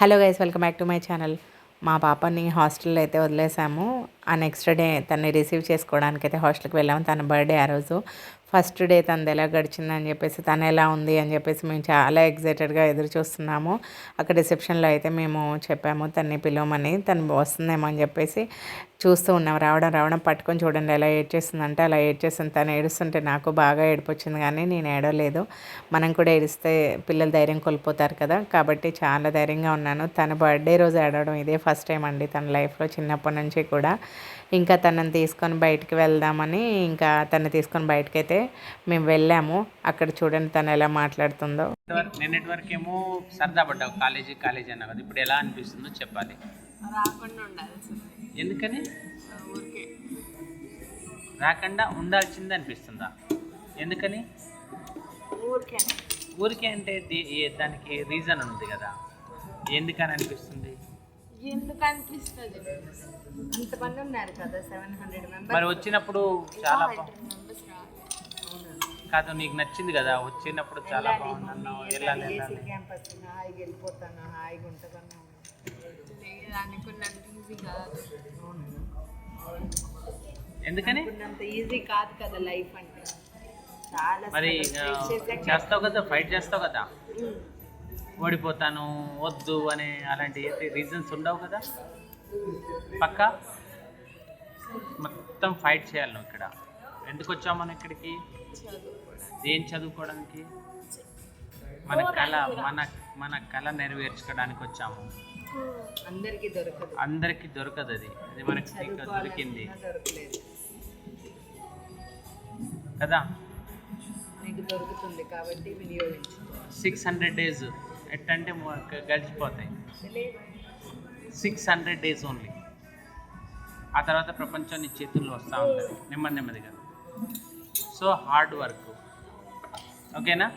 Hello guys welcome back to my channel మా పాపని హాస్టల్లో అయితే వదిలేసాము. ఆ నెక్స్ట్ డే తన్ని రిసీవ్ చేసుకోవడానికి అయితే హాస్టల్కి వెళ్ళాము. తన బర్త్డే ఆ రోజు. ఫస్ట్ డే తనది ఎలా గడిచిందని చెప్పేసి తను ఎలా ఉంది అని చెప్పేసి మేము చాలా ఎగ్జైటెడ్గా ఎదురు చూస్తున్నాము. అక్కడ రిసెప్షన్లో అయితే మేము చెప్పాము తన్ని పిలవమని తను వస్తుందేమో అని చెప్పేసి. చూస్తూ ఉన్నాం. రావడం రావడం పట్టుకొని చూడండి ఎలా ఏడ్చేస్తుందంటే అలా ఏడ్చేస్తుంది. తను ఏడుస్తుంటే నాకు బాగా ఏడిపొచ్చింది కానీ నేను ఏడవలేదు. మనం కూడా ఏడిస్తే పిల్లలు ధైర్యం కోల్పోతారు కదా. కాబట్టి చాలా ధైర్యంగా ఉన్నాను. తన బర్త్డే రోజు ఏడవడం ఇదే ఫస్ట్ టైం అండి తన లైఫ్లో చిన్నప్పటి నుంచి కూడా. ఇంకా తనని తీసుకొని బయటికి వెళ్దామని ఇంకా తను తీసుకొని బయటకైతే అయితే మేము వెళ్ళాము. అక్కడ చూడండి తను ఎలా మాట్లాడుతుందో. నిన్నటి వరకు ఏమో సరదా పడ్డావు కాలేజీ కాలేజీ అన్నావు కదా. ఇప్పుడు ఎలా అనిపిస్తుందో చెప్పాలి. రాకుండా ఉండాలి ఎందుకని? ఊరికే. రాకుండా ఉండాల్సింది అనిపిస్తుందా? ఎందుకని? ఊరికే. ఊరికే అంటే దానికి రీజన్ ఉంది కదా. ఎందుకని అనిపిస్తుంది? ఎందుకు అనిపిస్తుంది? అంతమంది ఉన్నారు కదా సెవెన్ హండ్రెడ్ మరి వచ్చినప్పుడు చాలా కాదు నీకు నచ్చింది కదా వచ్చినప్పుడు చాలా బాగుందన్నావు వెళ్ళాలి వెళ్ళాలి. క్యాంపస్ హాయిగా వెళ్ళిపోతాను హాయిగా ఉంటుందన్నా. అనుకున్నంత ఈజీ కాదు. ఎందుకని? అనుకున్నంత ఈజీ కాదు కదా లైఫ్ అంటే. చాలా మరి చేస్తావు కదా ఫైట్ చేస్తావు కదా? ఓడిపోతాను వద్దు అనే అలాంటి రీజన్స్ ఉండవు కదా? పక్క? మొత్తం ఫైట్ చేయాలి నువ్వు ఇక్కడ. ఎందుకు వచ్చావు మనం ఇక్కడికి ఏం చదువుకోవడానికి. మన కళ మన మన కళ నెరవేర్చుకోవడానికి వచ్చాము. అందరికీ దొరకదు. అందరికీ దొరకదు అది. అది మనకి నీకు దొరికింది. కదా? దొరుకుతుంది కాబట్టి సిక్స్ హండ్రెడ్ డేస్ ఎట్టంటే మొ- గడిచిపోతాయి. సిక్స్ హండ్రెడ్ డేస్ ఓన్లీ ఆ తర్వాత ప్రపంచం నీ చేతుల్లో వస్తూ ఉంటుంది. నెమ్మది నెమ్మదిగా. So hard work. ఓకేనా?